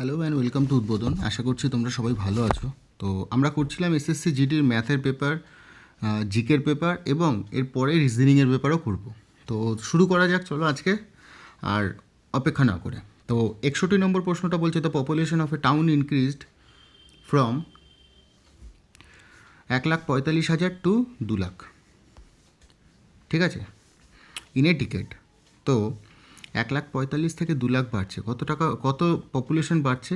Hello and welcome to উদ্বোধন আশা করছি তোমরা সবাই ভালো আছো। তো আমরা করছিলাম এসএসসি জিডির ম্যাথের পেপার জিকের পেপার এবং এরপরে রিজনিংয়ের পেপারও করব। তো শুরু করা যাক, চলো আজকে। আর অপেক্ষা না করে। তো একষট্টি নম্বর প্রশ্নটা বলছে the population of a town increased from এক লাখ পঁয়তাল্লিশ হাজার টু দু লাখ। ঠিক আছে? ইন এ টিকেট তো এক লাখ পঁয়তাল্লিশ থেকে দু লাখ বাড়ছে। কত টাকা, কত পপুলেশন বাড়ছে?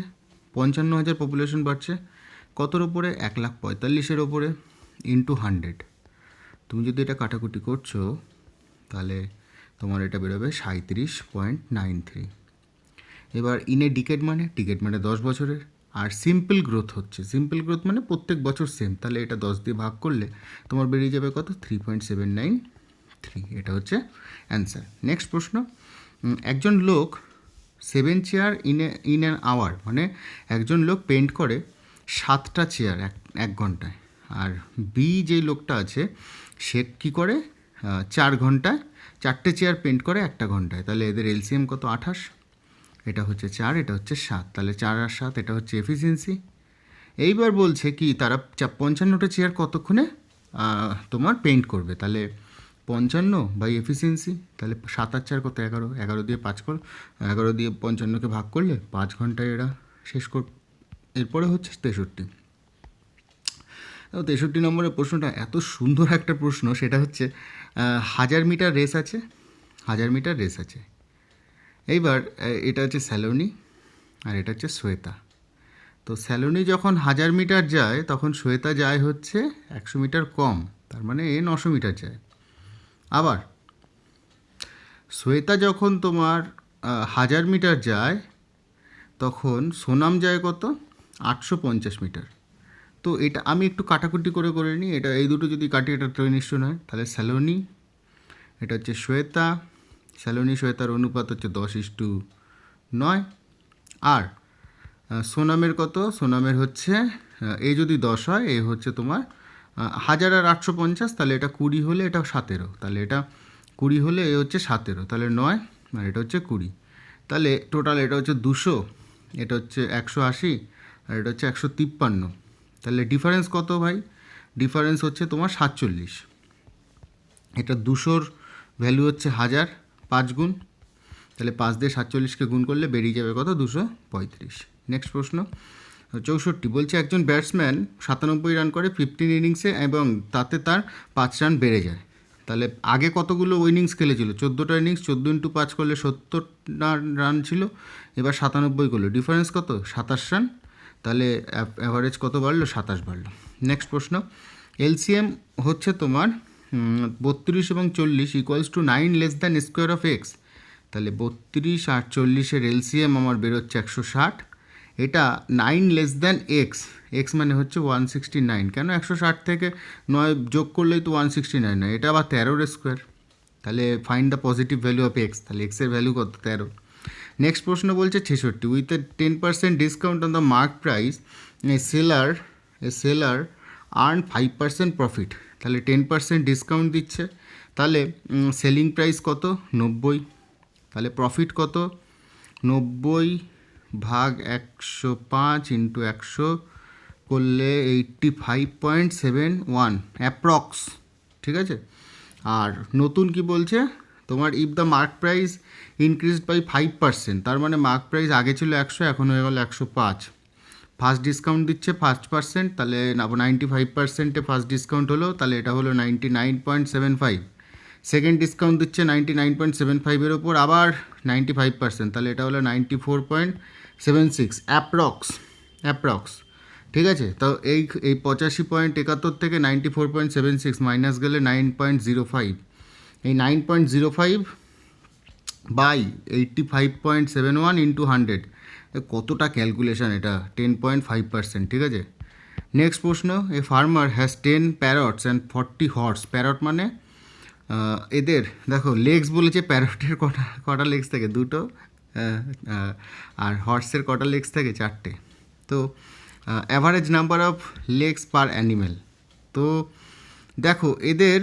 পঞ্চান্ন হাজার পপুলেশন বাড়ছে। কতর ওপরে এক লাখ পঁয়তাল্লিশের ওপরে ইন্টু হান্ড্রেড তুমি যদি এটা কাটাকুটি করছ, তাহলে তোমার এটা বেরোবে সাঁত্রিশ পয়েন্ট নাইন থ্রি। এবার ইনে ডিকেট মানে টিকেট মানে দশ বছরের। আর সিম্পল গ্রোথ হচ্ছে। সিম্পল গ্রোথ মানে প্রত্যেক বছর সেম তাহলে এটা দশ দিয়ে ভাগ করলে তোমার বেরিয়ে যাবে কত? Three point seven nine three এটা হচ্ছে অ্যান্সার নেক্সট প্রশ্ন। একজন লোক seven chair in in an hour মানে একজন লোক পেন্ট করে সাতটা চেয়ার এক এক ঘন্টায়। আর বি যে লোকটা আছে, সে কী করে? চার ঘন্টায়, চারটে চেয়ার পেন্ট করে একটা ঘন্টায়। তাহলে এদের এলসিএম কত? আঠাশ। এটা হচ্ছে চার, এটা হচ্ছে সাত। তাহলে চার আর সাত, এটা হচ্ছে এফিসিয়েন্সি এইবার বলছে কি, তারা চা- পঞ্চান্নটা চেয়ার কতক্ষণে তোমার পেন্ট করবে? তাহলে পঞ্চান্ন বাই এফিসিয়েন্সি তাহলে সাত আর চার কত? এগারো এগারো দিয়ে পাঁচ কর। এগারো দিয়ে পঞ্চান্নকে ভাগ করলে পাঁচ ঘন্টায় এরা শেষ কর এরপরে হচ্ছে তেষট্টি। তেষট্টি নম্বরের প্রশ্নটা এত সুন্দর একটা প্রশ্ন, সেটা হচ্ছে হাজার মিটার রেস আছে? হাজার মিটার রেস আছে। এইবার এটা হচ্ছে স্যালোনি আর এটা হচ্ছে শ্বেতা। তো স্যালোনি যখন হাজার মিটার যায়, তখন শ্বেতা যায় হচ্ছে একশো মিটার কম, তার মানে এ নশো মিটার যায়। আবার, শ্বেতা যখন তোমার হাজার মিটার যায়, তখন সোনাম যায় কত? আটশো পঞ্চাশ মিটার। তো এটা আমি একটু কাটাকুটি করে করে নিই। এটা এই দুটো যদি কাটি, এটা নিশ্চয় নয়। তাহলে স্যালোনি, এটা হচ্ছে শ্বেতা। স্যালোনি, শ্বেতার অনুপাত হচ্ছে দশ ইস্টু নয়। আর সোনামের কত? সোনামের হচ্ছে এ যদি দশ হয়, এ হচ্ছে তোমার হাজার আর আটশো পঞ্চাশ, তাহলে এটা কুড়ি হলে এটা সতেরো, তাহলে এটা কুড়ি হলে এ হচ্ছে সতেরো, তাহলে নয়, আর এটা হচ্ছে কুড়ি, তাহলে টোটাল এটা হচ্ছে দুশো, এটা হচ্ছে একশো আশি, আর এটা হচ্ছে একশো তিপ্পান্ন, তাহলে ডিফারেন্স কত ভাই? ডিফারেন্স হচ্ছে তোমার সাতচল্লিশ, এটা দুশোর ভ্যালু হচ্ছে হাজার, পাঁচ গুণ, তাহলে পাঁচ দিয়ে সাতচল্লিশকে গুণ করলে বেরিয়ে যাবে কত? দুশো পঁয়ত্রিশ নেক্সট প্রশ্ন চৌষট্টি বলছে একজন ব্যাটসম্যান সাতানব্বই রান করে ফিফটিন ইনিংসে এবং তাতে তার পাঁচ রান বেড়ে যায়। তাহলে আগে কতগুলো ইনিংস খেলেছিল? চোদ্দোটা ইনিংস, চোদ্দ ইন্টু পাঁচ করলে সত্তর রান ছিল, এবার সাতানব্বই করল। ডিফারেন্স কত? সাতাশ রান। তাহলে অ্যাভারেজ কত বাড়লো? সাতাশ বাড়লো। নেক্সট প্রশ্ন। এলসিএম হচ্ছে তোমার বত্রিশ এবং চল্লিশ equals to nine less than square of X তাহলে বত্রিশ আর চল্লিশের এলসিএম আমার বেরোচ্ছে একশো ষাট। এটা nine less than X X মানে হচ্ছে ওয়ান সিক্সটি নাইন কেন একশো ষাট থেকে নয় যোগ করলেই তো ওয়ান সিক্সটি নাইন নয়? এটা আবার তেরোর স্কোয়ার তাহলে find the positive value of X তাহলে এক্সের ভ্যালু কত? তেরো। নেক্সট প্রশ্ন বলছে ছেষট্টি। With a ten percent discount on the mark price a seller a seller earn five percent profit তাহলে টেন পার্সেন্ট ডিসকাউন্ট দিচ্ছে। তাহলে সেলিং প্রাইস কত? নব্বই। তাহলে প্রফিট কত? নব্বই ভাগ একশো পাঁচ ইন্টু একশো করলে eighty five point seven one, approx. ঠিক আছে? আর নতুন কি বলছে? তোমার if the mark price increase by five percent তার মানে মার্ক প্রাইস আগে ছিল একশো, এখন হয়ে গেল একশো পাঁচ। ফার্স্ট ডিসকাউন্ট দিচ্ছে ফার্স্ট পার্সেন্ট তাহলে নাইনটি ফাইভ পার্সেন্টে ফার্স্ট ডিসকাউন্ট হলো, তাহলে এটা হলো ninety nine point seven five second discount দিচ্ছে নাইনটি নাইন পয়েন্ট সেভেন ফাইভের ওপর, আবার নাইনটি ফাইভ পার্সেন্ট তাহলে এটা হলো ninety four point seven six approx approx ঠিক আছে? তো এই এই পঁচাশি পয়েন্ট একাত্তর থেকে ninety four point seven six minus গেলে নাইন পয়েন্ট জিরো ফাইভ এই nine point zero five by eighty five point seven one into hundred কতটা ক্যালকুলেশন এটা? টেন পয়েন্ট ফাইভ পার্সেন্ট ঠিক আছে? নেক্সট প্রশ্ন a farmer has ten parrots and forty horse parrot মানে? এদের, দেখো legs বলেছে প্যারটের কটা কটা লেগস থাকে? দুটো আর হর্সের কটা লেগস থাকে? চারটে। তো average number of legs per animal তো, দেখো, এদের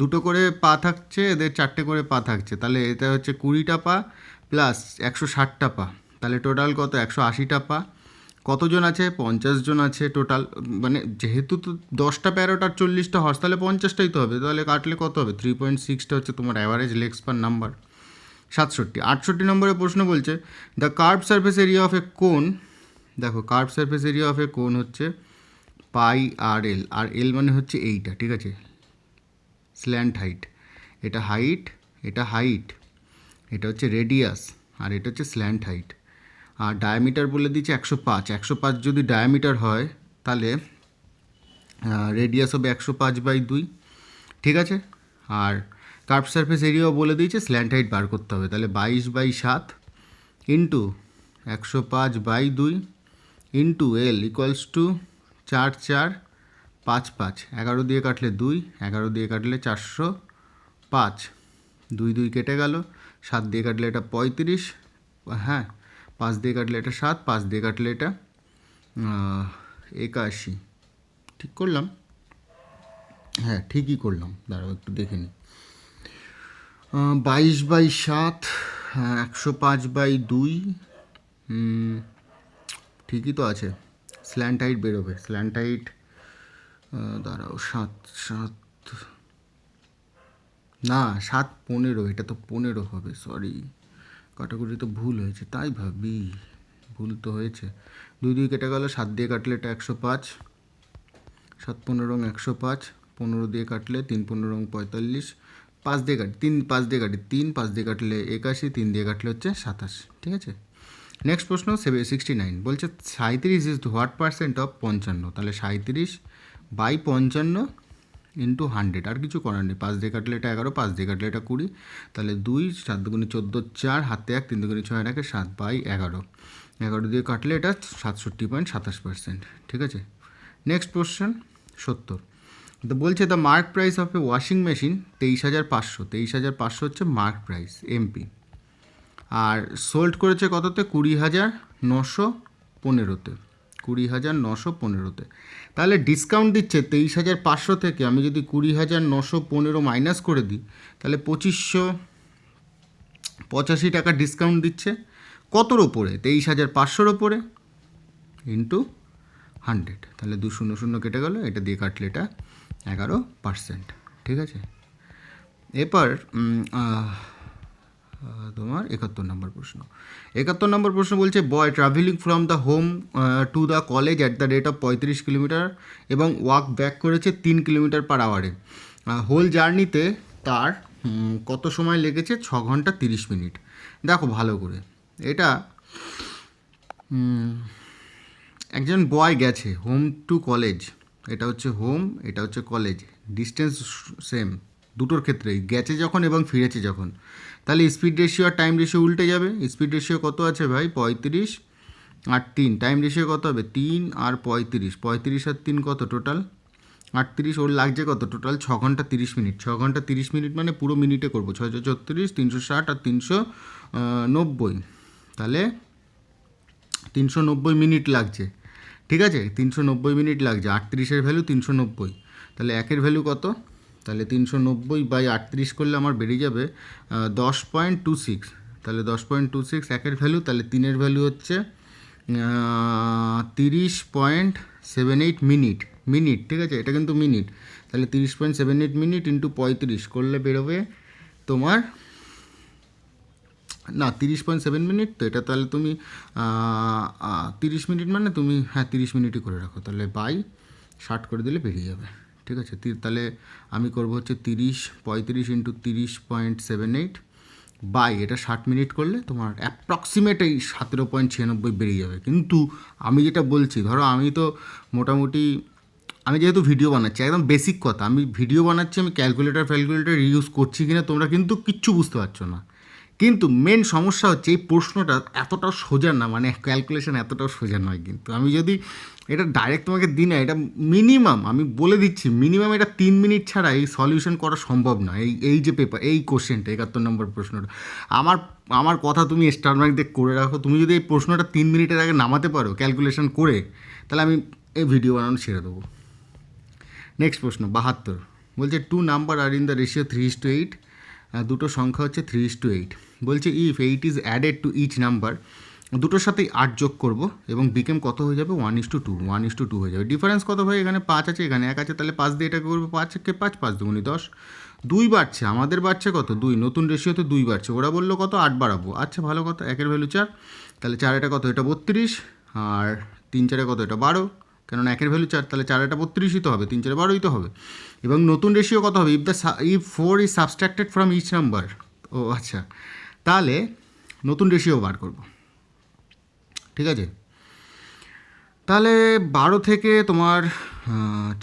দুটো করে পা থাকছে, এদের চারটে করে পা থাকছে। তাহলে এটা হচ্ছে কুড়িটা পা প্লাস একশো ষাটটা পা। তাহলে টোটাল কত? একশো আশিটা পা। কতজন আছে? পঞ্চাশ জন আছে টোটাল মানে যেহেতু তো দশটা প্যারোট আর চল্লিশটা হর্স তাহলে পঞ্চাশটাই তো হবে। তাহলে কাটলে কত হবে? থ্রি পয়েন্ট সিক্সটা হচ্ছে তোমার অ্যাভারেজ লেগস পার নাম্বার সাতষট্টি। আটষট্টি নম্বরের প্রশ্ন বলছে the curve surface area of a cone দেখো curve surface area of a cone হচ্ছে পাই আর এল। আর এল মানে হচ্ছে এইটা, ঠিক আছে? স্ল্যান্ট হাইট এটা হাইট এটা হাইট এটা হচ্ছে রেডিয়াস আর এটা হচ্ছে স্ল্যান্ট হাইট আর ডায়ামিটার বলে দিচ্ছে একশো পাঁচ। একশো পাঁচ যদি ডায়ামিটার হয়, তাহলে রেডিয়াস হবে একশো পাঁচ বাই দুই। ঠিক আছে? আর কার্ভ সারফেস এরিয়াও বলে দিয়েছে স্ল্যান্ট হাইট বার করতে হবে। তাহলে বাইশ বাই সাত ইন্টু একশো পাঁচ বাই দুই ইন্টু এল ইকুয়ালস টু চার চার পাঁচ পাঁচ। এগারো দিয়ে কাটলে দুই, এগারো দিয়ে কাটলে চারশো পাঁচ। দুই দুই কেটে গেল। সাত দিয়ে কাটলে এটা পঁয়ত্রিশ। হ্যাঁ পাঁচ দিয়ে কাটলে এটা সাত পাঁচ দিয়ে কাটলে এটা একাশি। ঠিক করলাম? হ্যাঁ ঠিকই করলাম। দাঁড়াও একটু দেখে নিই। বাইশ বাই সাত হ্যাঁ, একশো পাঁচ বাই দুই ঠিকই তো আছে। স্ল্যান্ট হাইট বেরোবে। স্ল্যান্ট হাইট দাঁড়াও সাত সাত না সাত পনেরো এটা তো পনেরো হবে সরি। কাটাকুটি তো ভুল হয়েছে, তাই ভাবি ভুল তো হয়েছে। দুই দুই কেটে গেল, সাত দিয়ে কাটলে এটা একশো পাঁচ, সাত পনেরো একশো পাঁচ, পনেরো দিয়ে কাটলে তিন পনেরো পঁয়তাল্লিশ, পাঁচ দিয়ে কাটি, তিন, পাঁচ দিয়ে কাটি তিন, পাঁচ দিয়ে কাটলে একাশি, তিন দিয়ে কাটলে হচ্ছে সাতাশ, ঠিক আছে? নেক্সট প্রশ্ন সেভে সিক্সটি নাইন বলছে সাঁত্রিশ ইজ হোয়াট পার্সেন্ট অফ পঞ্চান্ন? তাহলে সাঁত্রিশ বাই পঞ্চান্ন ইন্টু হান্ড্রেড আর কিছু করার নেই। পাঁচ দিয়ে কাটলে এটা এগারো, পাঁচ দিয়ে কাটলে এটা কুড়ি। তাহলে দুই, সাত দুগুণে চোদ্দ, চার, হাতে এক, তিন দুগুণে ছয় একে সাত বাই এগারো। এগারো দিয়ে কাটলে এটা সাতষট্টি পয়েন্ট সাতাশ পার্সেন্ট ঠিক আছে? নেক্সট কোশ্চেন সত্তর। তো বলছে the mark price of a washing machine তেইশ হাজার পাঁচশো। তেইশ হাজার পাঁচশো হচ্ছে মার্ক প্রাইস এমপি আর সোল্ড করেছে কততে? কুড়ি হাজার নশো পনেরোতে। কুড়ি হাজার নশো পনেরোতে। তাহলে ডিসকাউন্ট দিচ্ছে তেইশ হাজার পাঁচশো থেকে, আমি যদি কুড়ি হাজার নশো পনেরো মাইনাস করে দিই, তাহলে পঁচিশশো পঁচাশি টাকা ডিসকাউন্ট দিচ্ছে। কতর ওপরে তেইশ হাজার পাঁচশোর ওপরে ইন্টু হান্ড্রেড তাহলে দু শূন্য শূন্য কেটে গেল, এটা দিয়ে কাটলে এটা এগারো পার্সেন্ট ঠিক আছে? এরপর তোমার একাত্তর নম্বর প্রশ্ন। একাত্তর নম্বর প্রশ্ন বলছে boy travelling from the home to the college at the rate of পঁয়ত্রিশ কিলোমিটার এবং ওয়াক ব্যাক করেছে তিন কিলোমিটার পার আওয়ারে হোল জার্নিতে তার কত সময় লেগেছে? ছ ঘণ্টা তিরিশ মিনিট। দেখো ভালো করে। এটা একজন বয় গেছে হোম টু কলেজ এটা হচ্ছে হোম এটা হচ্ছে কলেজ ডিস্টেন্স সেম দুটোর ক্ষেত্রেই। গেছে যখন এবং ফিরেছে যখন। তাহলে স্পিড রেশিও আর টাইম রেশিও উল্টে যাবে। স্পিড রেশিও কত আছে ভাই? পঁয়ত্রিশ আর তিন। টাইম রেশিও কত হবে? তিন আর পঁয়ত্রিশ। পঁয়ত্রিশ আর তিন কত টোটাল আটত্রিশ, ওর লাগছে কত? টোটাল ছ ঘণ্টা তিরিশ মিনিট। ছ ঘণ্টা তিরিশ মিনিট মানে পুরো মিনিটে করব। ছয়শো ছত্রিশ, তিনশো ষাট আর তিনশো নব্বই। তাহলে তিনশো নব্বই মিনিট লাগছে। ঠিক আছে? তিনশো নব্বই মিনিট লাগছে। আটত্রিশের ভ্যালু তিনশো নব্বই। তাহলে একের ভ্যালু কত? তাহলে তিনশো নব্বই বাই আটত্রিশ করলে আমার বেরিয়ে যাবে দশ পয়েন্ট টু সিক্স তাহলে দশ পয়েন্ট টু সিক্স একের ভ্যালু তাহলে তিনের ভ্যালু হচ্ছে তিরিশ point seven eight minute minute ঠিক আছে? এটা কিন্তু মিনিট তাহলে তিরিশ point seven eight minute into পঁয়ত্রিশ করলে বেরোবে তোমার, না, তিরিশ পয়েন্ট সেভেন মিনিট তো এটা তাহলে তুমি তিরিশ মিনিট মানে তুমি হ্যাঁ তিরিশ মিনিটই করে রাখো। তাহলে বাই ষাট করে দিলে বেরিয়ে যাবে। ঠিক আছে? তাহলে আমি করব হচ্ছে তিরিশ, পঁয়ত্রিশ ইন্টু তিরিশ পয়েন্ট সেভেন এইট বাই। এটা ষাট মিনিট করলে তোমার অ্যাপ্রক্সিমেট এই সতেরো পয়েন্ট ছিয়ানব্বই বেরিয়ে যাবে। কিন্তু আমি যেটা বলছি, ধরো আমি তো মোটামুটি, আমি যেহেতু ভিডিও বানাচ্ছি, একদম বেসিক কথা, আমি ভিডিও বানাচ্ছি, আমি ক্যালকুলেটার ফ্যালকুলেটার ইউজ করছি কিনা তোমরা কিন্তু কিচ্ছু বুঝতে পারছ না। কিন্তু মেন সমস্যা হচ্ছে এই প্রশ্নটা এতটাও সোজা না মানে ক্যালকুলেশন এতটাও সোজা নয় কিন্তু। আমি যদি এটা ডাইরেক্ট তোমাকে দিই না এটা মিনিমাম আমি বলে দিচ্ছি মিনিমাম এটা তিন মিনিট ছাড়া এই সলিউশন করা সম্ভব না। এই এই যে পেপার এই কোশ্চেনটা একাত্তর নম্বর প্রশ্নটা। আমার আমার কথা তুমি স্টার মার্ক দিয়ে করে রাখো। তুমি যদি এই প্রশ্নটা তিন মিনিটের আগে নামাতে পারো ক্যালকুলেশন করে, তাহলে আমি এই ভিডিও বানানো ছেড়ে দেবো। নেক্সট প্রশ্ন, বাহাত্তর। বলছে two number are in the ratio three is to eight দুটো সংখ্যা হচ্ছে থ্রি ইস টু এইট বলছে if eight is added to each number দুটোর সাথেই আট যোগ করব এবং বিকেম কত হয়ে যাবে? One is to two two one is to two two. Difference কত ভাই? এখানে পাঁচ আছে, এখানে এক আছে, তাহলে পাঁচ দিয়ে এটাকে করব পাঁচ কে পাঁচ পাঁচ দুগুনি দশ। দুই বাড়ছে, আমাদের বাড়ছে কত? দুই, নতুন রেশিওতে দুই বাড়ছে। ওরা বলল কত? আট বাড়াবো। আচ্ছা ভালো কথা, একের ভ্যালু চার। তাহলে চার এটা কত? এটা বত্রিশ। আর তিন চারে কত? এটা বারো। কেননা একের ভ্যালু চার, তাহলে চার এটা বত্রিশই তো হবে, তিন চারে বারোই তো হবে। এবং নতুন রেশিও কত হবে? If the if four is subtracted from each number ও আচ্ছা। তাহলে নতুন রেশিও বার করব। ঠিক আছে? তাহলে বারো থেকে তোমার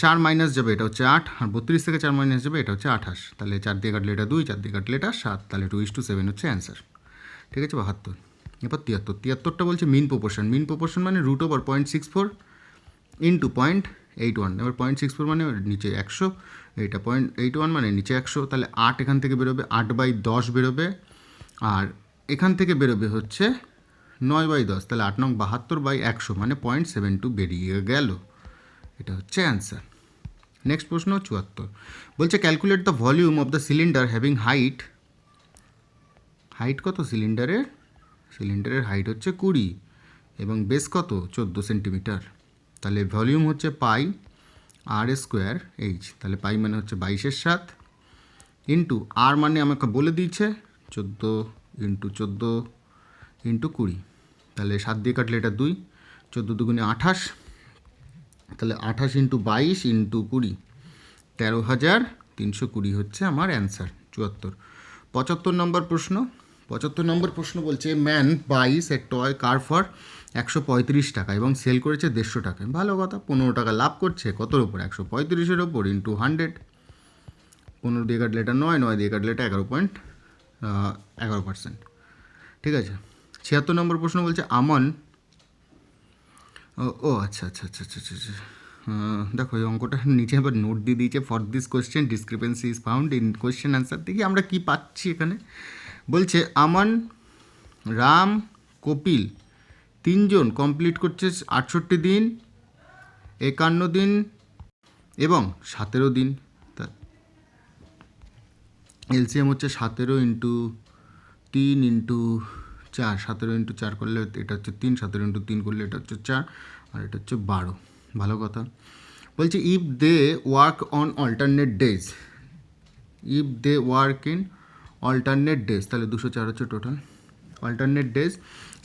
চার মাইনাস যাবে, এটা হচ্ছে আট, আর বত্রিশ থেকে চার মাইনাস যাবে, এটা হচ্ছে আঠাশ। তাহলে চার দিয়ে কাটলে এটা দুই, চার দিয়ে কাটলে এটা সাত, তাহলে টু ইস টু সেভেন হচ্ছে অ্যান্সার ঠিক আছে, বাহাত্তর। এবার তিয়াত্তর। তিয়াত্তরটা বলছে মিন প্রপোর্শন মিন প্রপোর্শন মানে root over point six four into point eight one এবার পয়েন্ট সিক্স ফোর মানে নিচে একশো এইটা পয়েন্ট এইট ওয়ান মানে নিচে একশো। তাহলে আট এখান থেকে বেরোবে, আট বাই দশ বেরোবে, আর এখান থেকে বেরোবে হচ্ছে নয় বাই দশ, তাহলে আট নং বাহাত্তর বাই একশো মানে পয়েন্ট সেভেন টু বেরিয়ে গেল। এটা হচ্ছে অ্যান্সার নেক্সট প্রশ্ন চুয়াত্তর। বলছে calculate the volume of the cylinder having height height কত সিলিন্ডারের সিলিন্ডারের হাইট হচ্ছে কুড়ি এবং বেস কত? চোদ্দ সেন্টিমিটার তাহলে ভলিউম হচ্ছে পাই আর স্কোয়ার এইচ তাহলে পাই মানে হচ্ছে বাইশের সাত। ইন্টু আর মানে আমাকে বলে দিয়েছে, চোদ্দ ইন্টু চোদ্দ ইন্টু কুড়ি। তাহলে সাত দিয়ে কাটলে এটা দুই, চোদ্দ দুগুণে আঠাশ, তাহলে আঠাশ ইন্টু বাইশ ইন্টু কুড়ি, তেরো হাজার তিনশো কুড়ি হচ্ছে আমার অ্যান্সার, চুয়াত্তর। পঁচাত্তর নম্বর প্রশ্ন, পঁচাত্তর নম্বর প্রশ্ন বলছে, man buys a toy car for একশো পঁয়ত্রিশ টাকা এবং সেল করেছে দেড়শো টাকায়। ভালো কথা, পনেরো টাকা লাভ করছে, কতর ওপর একশো পঁয়ত্রিশের ওপর ইন্টু হান্ড্রেড। পনেরো দিয়ে কাটলে এটা নয় নয় দিয়ে কাটলে এটা এগারো পয়েন্ট এগারো পার্সেন্ট। ঠিক আছে? ছিয়াত্তর নম্বর প্রশ্ন বলছে, আমন। ও আচ্ছা আচ্ছা আচ্ছা আচ্ছা আচ্ছা আচ্ছা। দেখো, এই অঙ্কটা নিচে আবার নোট দিয়ে দিয়েছে for this question discrepancy is found in question answer দেখি আমরা কি পাচ্ছি এখানে। বলছে, আমান, রাম, কপিল তিনজন কমপ্লিট করছে আটষট্টি দিন, একান্ন দিন এবং সতেরো দিন। এলসিএম হচ্ছে সতেরো ইন্টু তিন ইন্টু চার, সতেরো ইন্টু চার করলে এটা হচ্ছে তিন, সতেরো ইন্টু তিন করলে এটা হচ্ছে চার, আর এটা হচ্ছে বারো। ভালো কথা। বলছে if they work on alternate days if they work in alternate days তাহলে দুশো চার হচ্ছে total alternate days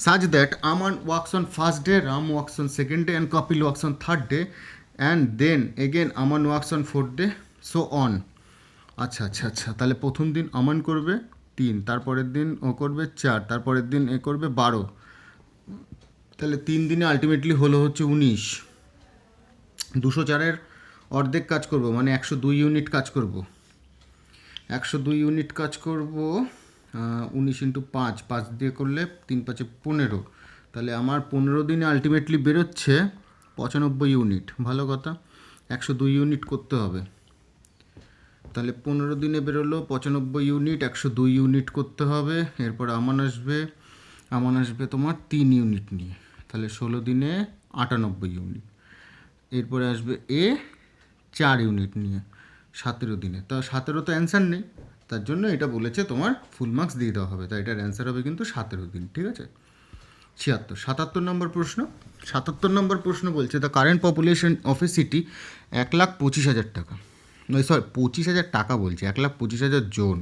says that Aman works on first day Ram works on second day and Kapil works on third day and then again Aman works on fourth day so on আচ্ছা আচ্ছা আচ্ছা তাহলে প্রথম দিন আমান করবে তিন, তারপরের দিন ও করবে চার, তারপরের দিন এ করবে বারো। তাহলে তিন দিনে আলটিমেটলি হলো হচ্ছে উনিশ। দুশো চারের অর্ধেক কাজ করব মানে একশো দুই ইউনিট কাজ করব। একশো দুই ইউনিট কাজ করব উনিশ ইন্টু পাঁচ পাঁচ দিয়ে করলে তিন পাঁচে পনেরো। তাহলে আমার পনেরো দিনে আলটিমেটলি বেরোচ্ছে পঁচানব্বই ইউনিট ভালো কথা। একশো দুই ইউনিট করতে হবে। তাহলে পনেরো দিনে বেরোলো, পঁচানব্বই ইউনিট একশো দুই ইউনিট করতে হবে। এরপর আমান আসবে আমান আসবে তোমার তিন ইউনিট নিয়ে। তাহলে ষোলো দিনে আটানব্বই ইউনিট এরপরে আসবে এ চার ইউনিট নিয়ে, সতেরো দিনে। তা সতেরো তো অ্যান্সার নেই। তার জন্য এটা বলেছে তোমার ফুল মার্কস দিয়ে দেওয়া হবে। তাই এটার অ্যান্সার হবে কিন্তু সতেরো দিন, ঠিক আছে? ছিয়াত্তর, সাতাত্তর নম্বর প্রশ্ন। সাতাত্তর নম্বর প্রশ্ন বলছে the current population of a city এক লাখ পঁচিশ হাজার টাকা। সরি পঁচিশ হাজার টাকা বলছে, এক লাখ পঁচিশ হাজার জন।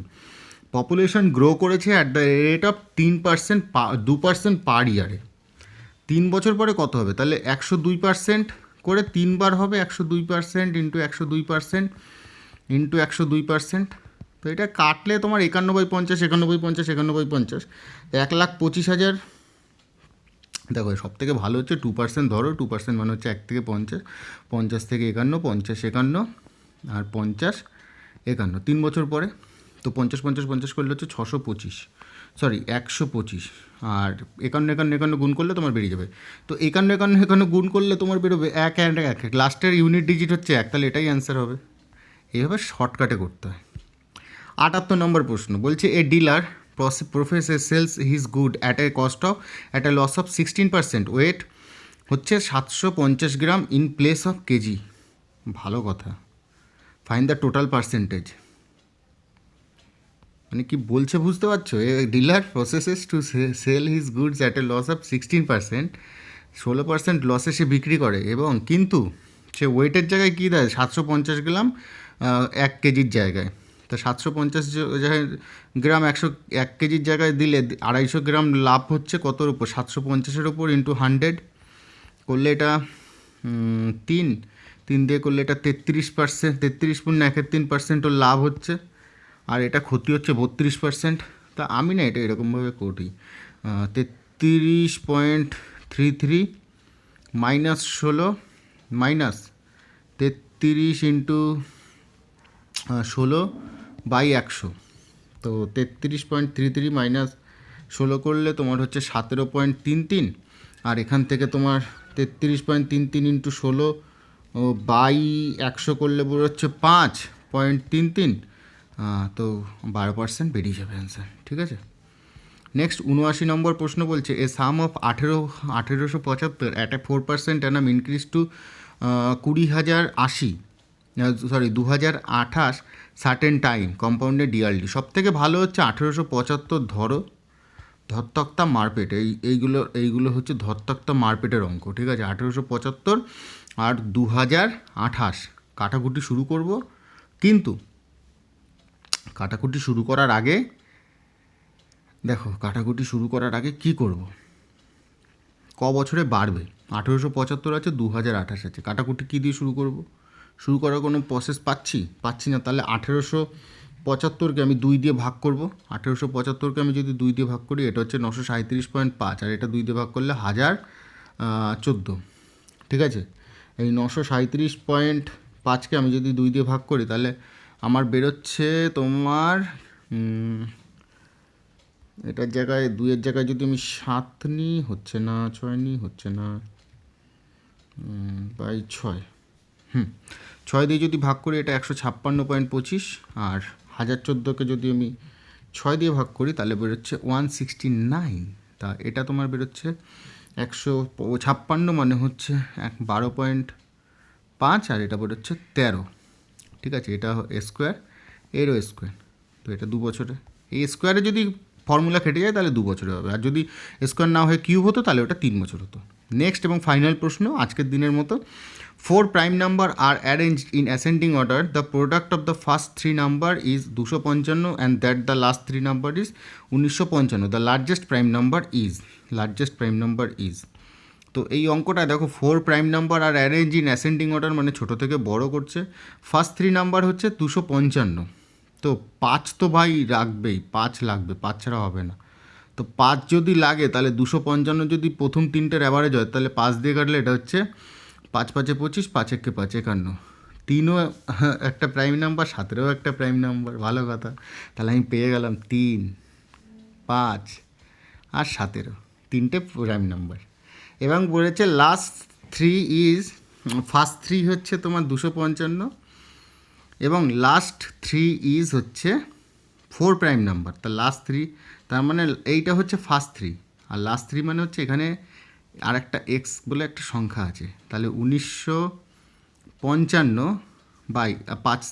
পপুলেশন গ্রো করেছে অ্যাট দ্য রেট অফ তিন পার্সেন্ট দু পার্সেন্ট পার ইয়ারে তিন বছর পরে কত হবে? তাহলে একশো দুই পার্সেন্ট করে তিনবার হবে, একশো দুই পার্সেন্ট ইন্টু একশো দুই পার্সেন্ট ইন্টু একশো দুই পার্সেন্ট তো এটা কাটলে তোমার একানব্বই পঞ্চাশ একানব্বই পঞ্চাশ একানব্বই পঞ্চাশ। এক লাখ পঁচিশ হাজার, দেখো সব থেকে ভালো হচ্ছে টু পার্সেন্ট ধরো টু পার্সেন্ট মানে হচ্ছে এক থেকে পঞ্চাশ পঞ্চাশ থেকে একান্ন, পঞ্চাশ একান্ন। আর পঞ্চাশ, একান্ন, তিন বছর পরে, তো পঞ্চাশ পঞ্চাশ পঞ্চাশ করলে হচ্ছে ছশো পঁচিশ সরি একশো পঁচিশ, আর একান্ন একান্ন একান্ন গুণ করলে তোমার বেরিয়ে যাবে। তো একান্ন একান্ন একান্ন গুণ করলে তোমার বেরোবে এক এক এক এক, লাস্টের ইউনিট ডিজিট হচ্ছে এক, তাহলে এটাই অ্যান্সার হবে। এইভাবে শর্টকাটে করতে হয়। আটাত্তর নম্বর প্রশ্ন, বলছে a dealer professor sells his good at a cost of at a loss of sixteen percent weight হচ্ছে সাতশো পঞ্চাশ gram in place of KG. ভালো কথা। ফাইন দ্য টোটাল পার্সেন্টেজ মানে কি বলছে বুঝতে পারছ? A dealer processes to sell his goods at a loss of sixteen percent ষোলো পার্সেন্ট লসে সে বিক্রি করে। এবং কিন্তু সে ওয়েটের জায়গায় কী দেয় সাতশো পঞ্চাশ গ্রাম এক কেজির জায়গায়। তো সাতশো পঞ্চাশ গ্রাম একশো, এক কেজির জায়গায় দিলে আড়াইশো গ্রাম লাভ হচ্ছে কতর উপর? সাতশো পঞ্চাশের ওপর ইন্টু হান্ড্রেড করলে এটা তিন। তিন দিয়ে করলে এটা তেত্রিশ পার্সেন্ট তেত্রিশ পূর্ণ একের তিন পার্সেন্ট ওর লাভ হচ্ছে। আর এটা ক্ষতি হচ্ছে বত্রিশ পার্সেন্ট তা আমি না এটা এরকমভাবে করি। তেত্রিশ পয়েন্ট থ্রি থ্রি মাইনাস ষোলো, মাইনাস তেত্রিশ ইন্টু ষোলো বাই একশো। তো তেত্রিশ পয়েন্ট থ্রি থ্রি মাইনাস ষোলো করলে তোমার হচ্ছে সতেরো পয়েন্ট তিন তিন। আর এখান থেকে তোমার তেত্রিশ পয়েন্ট তিন তিন ইন্টু ষোলো বাই একশো করলে হচ্ছে পাঁচ, পয়েন্ট তিন তিন। তো বারো পার্সেন্ট বেরিয়ে যাবে অ্যান্সার ঠিক আছে? নেক্সট উনআশি নম্বর প্রশ্ন বলছে এ সাম অফ আঠেরো, আঠেরোশো পঁচাত্তর at a four percent annum increase to কুড়ি হাজার আশি সরি দু হাজার আঠাশ সার্টেন টাইম কম্পাউন্ডে ডিআরডি সব থেকে ভালো হচ্ছে আঠেরোশো পঁচাত্তর ধরো, ধরতক্তা মারপেট, এই, এইগুলো এইগুলো হচ্ছে ধরতক্তা মারপেটের অঙ্ক, ঠিক আছে? আঠেরোশো পঁচাত্তর আর দু হাজার আঠাশ। কাটাকুটি শুরু করব। কিন্তু কাটাকুটি শুরু করার আগে, দেখো, কাটাকুটি শুরু করার আগে কি করব? ক বছরে বাড়বে? আঠেরোশো পঁচাত্তর আছে দু হাজার আঠাশ আছে। কাটাকুটি কী দিয়ে শুরু করব? শুরু করার কোনো প্রসেস পাচ্ছি? পাচ্ছি না, তাহলে আঠেরোশো পঁচাত্তরকে আমি দুই দিয়ে ভাগ করব। আঠেরোশো পঁচাত্তরকে আমি যদি দুই দিয়ে ভাগ করি, এটা হচ্ছে নশো সাঁত্রিশ পয়েন্ট পাঁচ, আর এটা দুই দিয়ে ভাগ করলে হাজার চোদ্দ। ঠিক আছে? এই নশো সাঁত্রিশ পয়েন্ট পাঁচকে আমি যদি দুই দিয়ে ভাগ করি, তাহলে আমার বেরোচ্ছে তোমার এটার জায়গায়, দুইয়ের জায়গায় যদি আমি সাত নিই, হচ্ছে না, ছয় নিই, হচ্ছে না বাই ছয়। হুম, ছয় দিয়ে যদি ভাগ করি, এটা একশো ছাপ্পান্ন পয়েন্ট পঁচিশ, আর হাজার চোদ্দোকে যদি আমি ছয় দিয়ে ভাগ করি, তাহলে বেরোচ্ছে ওয়ান সিক্সটি নাইন। তা এটা তোমার বেরোচ্ছে একশো ছাপ্পান্ন মানে হচ্ছে এক বারো পয়েন্ট পাঁচ আর এটা বেরোচ্ছে তেরো। ঠিক আছে, এটা স্কোয়ার, এরও স্কোয়ার। তো এটা দু বছরে। এই স্কোয়ারে যদি ফর্মুলা খেটে যায় তাহলে দু বছরে হবে। আর যদি স্কোয়ার না হয়ে কিউব হতো তাহলে ওটা তিন বছর হতো। নেক্সট এবং ফাইনাল প্রশ্ন, আজকের দিনের মতো। Four prime number are arrange in ascending order the product of the first three number is দুশো পঞ্চান্ন and that the last three number is উনিশশো পঞ্চান্ন। The largest prime number is largest prime number is তো এই অঙ্কটা দেখো four prime number are arrange in ascending order মানে ছোটো থেকে বড় করছে। ফার্স্ট থ্রি নাম্বার হচ্ছে দুশো পঞ্চান্ন। তো পাঁচ তো ভাই রাখবেই, পাঁচ লাগবে, পাঁচ ছাড়া হবে না। তো পাঁচ যদি লাগে, তাহলে দুশো পঞ্চান্ন যদি প্রথম তিনটের অ্যাভারেজ হয়, তাহলে পাঁচ দিয়ে কাটলে এটা হচ্ছে পাঁচ পাঁচে পঁচিশ, পাঁচ একে পাঁচ একান্ন। তিনও একটা প্রাইম নাম্বার সাতেরও একটা প্রাইম নাম্বার ভালো কথা। তাহলে আমি পেয়ে গেলাম তিন, পাঁচ আর সাতেরো তিনটে প্রাইম নাম্বার এবং বলেছে last three is first three হচ্ছে তোমার দুশো পঞ্চান্ন এবং লাস্ট থ্রি ইজ হচ্ছে ফোর প্রাইম নাম্বার তা লাস্ট থ্রি তার মানে এইটা হচ্ছে ফার্স্ট থ্রি আর লাস্ট থ্রি মানে হচ্ছে এখানে আর একটা এক্স বলে একটা সংখ্যা আছে। তাহলে উনিশশো পঞ্চান্ন বাই পাঁচ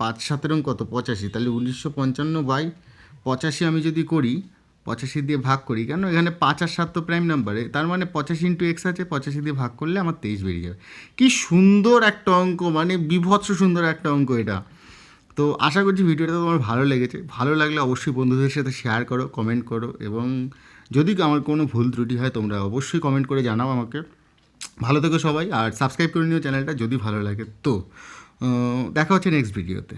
পাঁচ সাতেরং কত? পঁচাশি। তাহলে উনিশশো পঞ্চান্ন বাই পঁচাশি আমি যদি করি, পঁচাশি দিয়ে ভাগ করি, কেন? এখানে পাঁচ আর সাত তো প্রাইম নাম্বারে তার মানে পঁচাশি ইন্টু এক্স আছে, পঁচাশি দিয়ে ভাগ করলে আমার তেইশ বেরিয়ে যাবে। কি সুন্দর একটা অঙ্ক মানে বিভৎস সুন্দর একটা অঙ্ক এটা। তো আশা করছি ভিডিওটা তোমার ভালো লেগেছে। ভালো লাগলে অবশ্যই বন্ধুদের সাথে শেয়ার করো কমেন্ট করো এবং যদি আমার কোনো ভুল ত্রুটি হয়, তোমরা অবশ্যই কমেন্ট করে জানাও আমাকে। ভালো থেকো সবাই আর সাবস্ক্রাইব করে নিও চ্যানেলটা যদি ভালো লাগে। তো দেখা হচ্ছে নেক্সট ভিডিওতে